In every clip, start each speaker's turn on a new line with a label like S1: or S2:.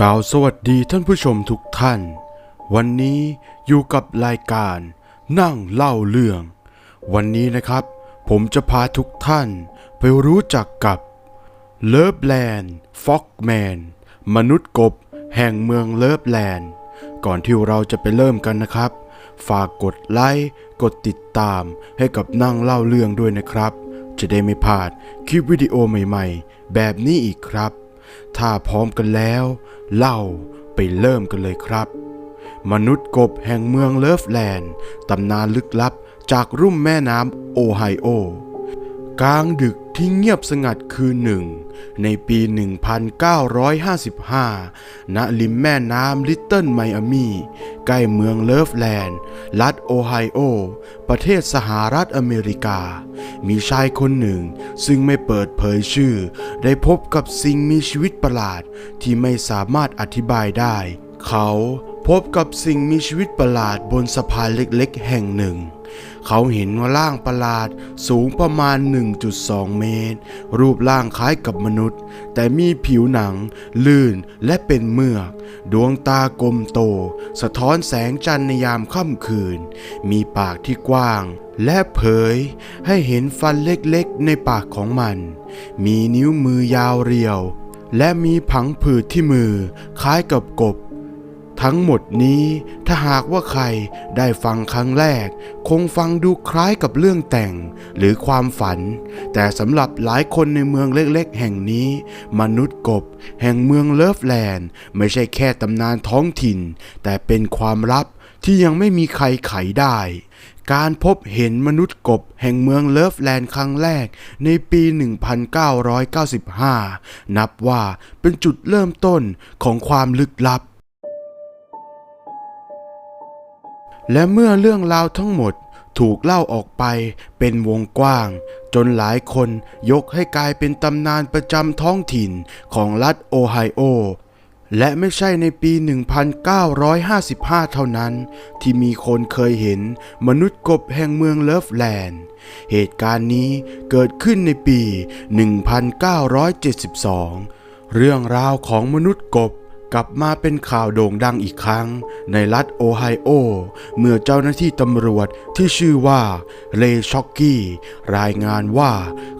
S1: กล่าวสวัสดีท่านผู้ชมทุกท่าน วันนี้อยู่กับรายการนั่งเล่าเรื่อง วันนี้นะครับ ผมจะพาทุกท่านไปรู้จักกับเลิฟแลนด์ฟ็อกแมนมนุษย์กบแห่งเมืองเลิฟแลนด์ ก่อนที่เราจะไปเริ่มกันนะครับ ฝากกดไลค์กดติดตามให้กับนั่งเล่าเรื่องด้วยนะครับ จะได้ไม่พลาดคลิปวิดีโอใหม่ๆ แบบนี้อีกครับ ถ้าพร้อมกันแล้ว เล่าไปเริ่มกันเลยครับ มนุษย์กบแห่งเมืองเลิฟแลนด์ ตำนานลึกลับจากรุ่มแม่น้ำโอไฮโอ กลางดึกที่เงียบสงัดคืนหนึ่ง ในปี 1955 ณ ริมแม่น้ำลิตเติ้ลไมอามี ใกล้เมืองเลิฟแลนด์ รัฐโอไฮโอ ประเทศสหรัฐอเมริกา มีชายคนหนึ่ง ซึ่งไม่เปิดเผยชื่อ ได้พบกับสิ่งมีชีวิตประหลาดที่ไม่สามารถอธิบายได้ เขาพบกับสิ่งมีชีวิตประหลาดบนสะพานเล็กๆ แห่งหนึ่ง เขาเห็นว่าร่างประหลาดสูงประมาณ 1.2 เมตร รูปร่างคล้ายกับมนุษย์ แต่มีผิวหนัง ลื่นและเป็นเมือก ดวงตากลมโต สะท้อนแสงจันทร์ในยามค่ำคืน มีปากที่กว้าง และเผยให้เห็นฟันเล็กๆในปากของมัน มีนิ้วมือยาวเรียว และมีผังผืดที่มือคล้ายกับกบ ทั้งหมดนี้ถ้าหากว่าใครได้ฟังครั้งแรก คงฟังดูคล้ายกับเรื่องแต่งหรือความฝัน แต่สำหรับหลายคนในเมืองเล็กๆ แห่งนี้ มนุษย์กบ แห่งเมืองเลิฟแลนด์ ไม่ใช่แค่ตำนานท้องถิ่น แต่เป็นความลับที่ยังไม่มีใครไขได้การพบเห็นมนุษย์กบแห่งเมืองเลิฟแลนด์ครั้งแรกในปี 1995 นับว่าเป็นจุดเริ่มต้นของความลึกลับ และเมื่อเรื่องราวทั้งหมดถูกเล่าออกไปเป็นวงกว้าง จนหลายคนยกให้กลายเป็นตำนานประจำท้องถิ่นของรัฐโอไฮโอ และไม่ใช่ในปี 1955 เท่านั้น ที่มีคนเคยเห็นมนุษย์กบแห่งเมืองเลิฟแลนด์ เหตุการณ์นี้เกิดขึ้นในปี 1972 เรื่องราวของมนุษย์กบ กลับมาเป็นข่าวโด่งดังอีกครั้ง ในรัฐโอไฮโอ เมื่อเจ้าหน้าที่ตำรวจที่ชื่อว่าเลช็อกกี้ รายงานว่า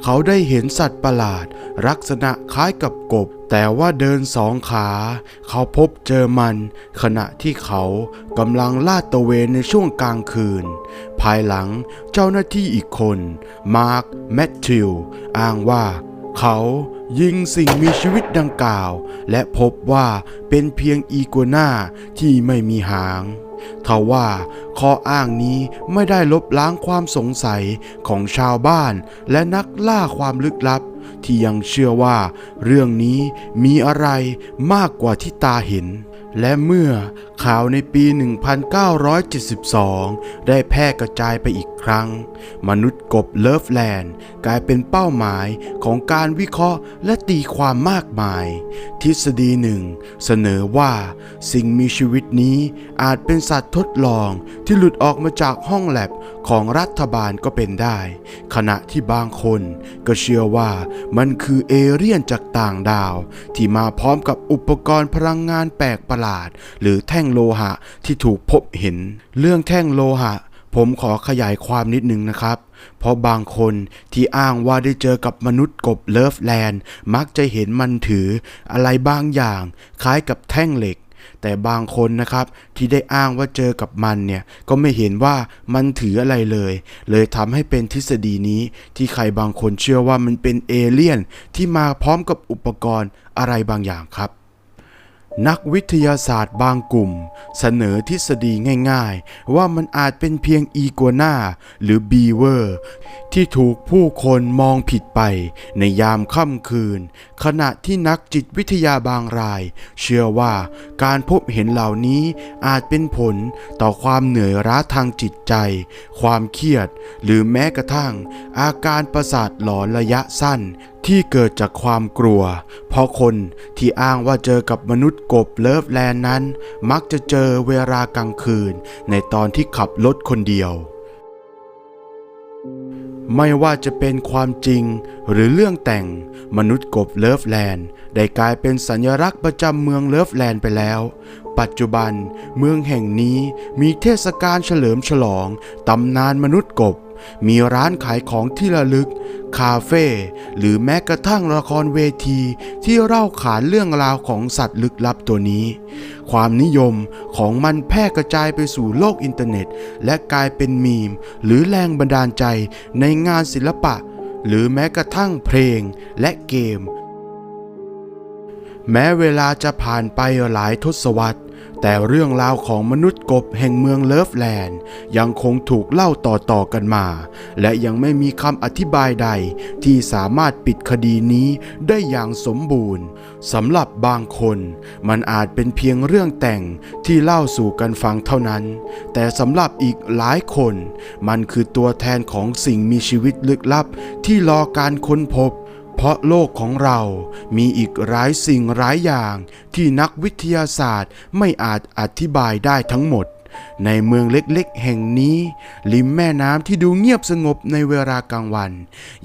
S1: เขาได้เห็นสัตว์ประหลาด ลักษณะคล้ายกับกบ แต่ว่าเดินสองขา เขาพบเจอมัน ขณะที่เขากำลังลาดตระเวนในช่วงกลางคืน ภายหลังเจ้าหน้าที่อีกคน มาร์คแมทธิว อ้างว่าเขา ยิงสิ่งมีชีวิตดังกล่าว และพบว่าเป็นเพียงอีกัวน่าที่ไม่มีหางทว่าข้ออ้างนี้ไม่ได้ลบล้างความสงสัยของชาวบ้าน และนักล่าความลึกลับ ที่ยังเชื่อว่า เรื่องนี้มีอะไรมากกว่าที่ตาเห็น และเมื่อข่าวในปี 1972 ได้แพร่กระจายไปอีก ครั้ง มนุษย์กบเลิฟแลนด์ กลายเป็นเป้าหมายของการวิเคราะห์และตีความมากมาย ทฤษฎีหนึ่ง เสนอว่าสิ่งมีชีวิตนี้อาจเป็นสัตว์ทดลองที่หลุดออกมาจากห้องแลบของรัฐบาลก็เป็นได้ ขณะที่บางคนก็เชื่อว่ามันคือเอเลี่ยนจากต่างดาว ที่มาพร้อมกับอุปกรณ์พลังงานแปลกประหลาด หรือแท่งโลหะที่ถูกพบเห็น เรื่องแท่งโลหะ ผมขอขยายความนิดนึงนะครับ เพราะบางคนที่อ้างว่าได้เจอกับมนุษย์กบเลิฟแลนด์มักจะเห็นมันถืออะไรบางอย่าง คล้ายกับแท่งเหล็ก แต่บางคนนะครับที่ได้อ้างว่าเจอกับมันเนี่ย ก็ไม่เห็นว่ามันถืออะไรเลย เลยทำให้เป็นทฤษฎีนี้ที่ใครบางคนเชื่อว่ามันเป็นเอเลี่ยนที่มาพร้อมกับอุปกรณ์อะไรบางอย่างครับ นักวิทยาศาสตร์บางกลุ่ม เสนอทฤษฎีง่ายๆ ว่ามันอาจเป็นเพียงอีกัวนาหรือบีเวอร์ ที่ถูกผู้คนมองผิดไปในยามค่ำคืน ขณะที่นักจิตวิทยาบางราย เชื่อว่าการพบเห็นเหล่านี้อาจเป็นผลต่อความเหนื่อยล้าทางจิตใจ ความเครียด หรือแม้กระทั่ง อาการประสาทหลอนระยะสั้น ที่เกิดจากความกลัว เพราะคนที่อ้างว่าเจอกับมนุษย์กบเลิฟแลนด์นั้น มักจะเจอเวลากลางคืน ในตอนที่ขับรถคนเดียว ไม่ว่าจะเป็นความจริงหรือเรื่องแต่งมนุษย์กบเลิฟแลนด์ได้กลายเป็นสัญลักษณ์ประจำเมืองเลิฟแลนด์ไปแล้ว ปัจจุบันเมืองแห่งนี้มีเทศกาลเฉลิมฉลองตำนานมนุษย์กบ มีร้านขายของที่ระลึก คาเฟ่หรือแม้กระทั่งละครเวทีที่เล่าขานเรื่องราวของสัตว์ลึกลับตัวนี้ ความนิยมของมันแพร่กระจายไปสู่โลกอินเทอร์เน็ต และกลายเป็นมีม หรือแรงบันดาลใจในงานศิลปะ หรือแม้กระทั่งเพลงและเกม แม้เวลาจะผ่านไปหลายทศวรรษ แต่เรื่องราวของมนุษย์กบแห่งเมืองเลิฟแลนด์ยังคงถูกเล่าต่อๆกันมา และยังไม่มีคำอธิบายใดที่สามารถปิดคดีนี้ได้อย่างสมบูรณ์สำหรับบางคน มันอาจเป็นเพียงเรื่องแต่งที่เล่าสู่กันฟังเท่านั้น แต่สำหรับอีกหลายคน มันคือตัวแทนของสิ่งมีชีวิตลึกลับที่รอการค้นพบ เพราะโลกของเรามีอีกหลายสิ่งหลายอย่างที่นักวิทยาศาสตร์ไม่อาจอธิบายได้ทั้งหมด ในเมืองเล็กๆ แห่งนี้ ริมแม่น้ำที่ดูเงียบสงบในเวลากลางวัน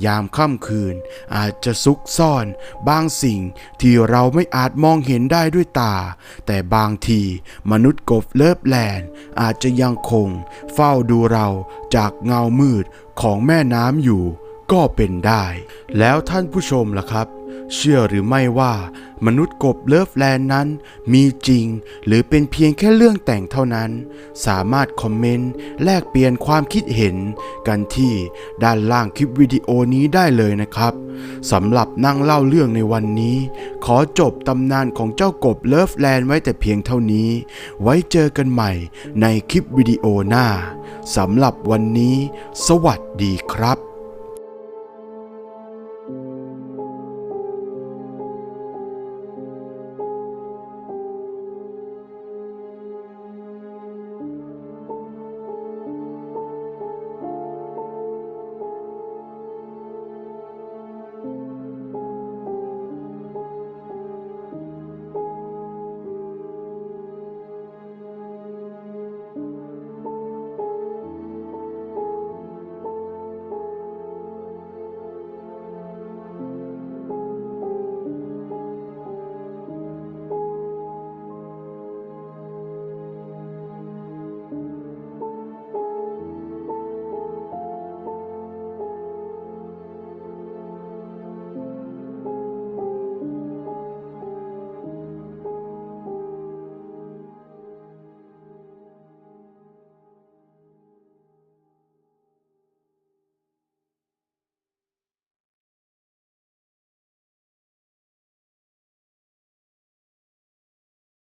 S1: ยามค่ำคืนอาจจะซุกซ่อนบางสิ่งที่เราไม่อาจมองเห็นได้ด้วยตา แต่บางทีมนุษย์กบเลิฟแลนด์อาจจะยังคง เฝ้าดูเราจากเงามืดของแม่น้ำอยู่ ก็เป็นได้ แล้วท่านผู้ชมล่ะครับ เชื่อหรือไม่ว่ามนุษย์กบเลิฟแลนด์นั้น มีจริง หรือเป็นเพียงแค่เรื่องแต่งเท่านั้น สามารถคอมเมนต์แลกเปลี่ยนความคิดเห็น กันที่ด้านล่างคลิปวิดีโอนี้ได้เลยนะครับสำหรับนั่งเล่าเรื่องในวันนี้ ขอจบตำนานของเจ้ากบเลิฟแลนด์ไว้แต่เพียงเท่านี้ ไว้เจอกันใหม่ในคลิปวิดีโอหน้าสำหรับวันนี้ สวัสดีครับ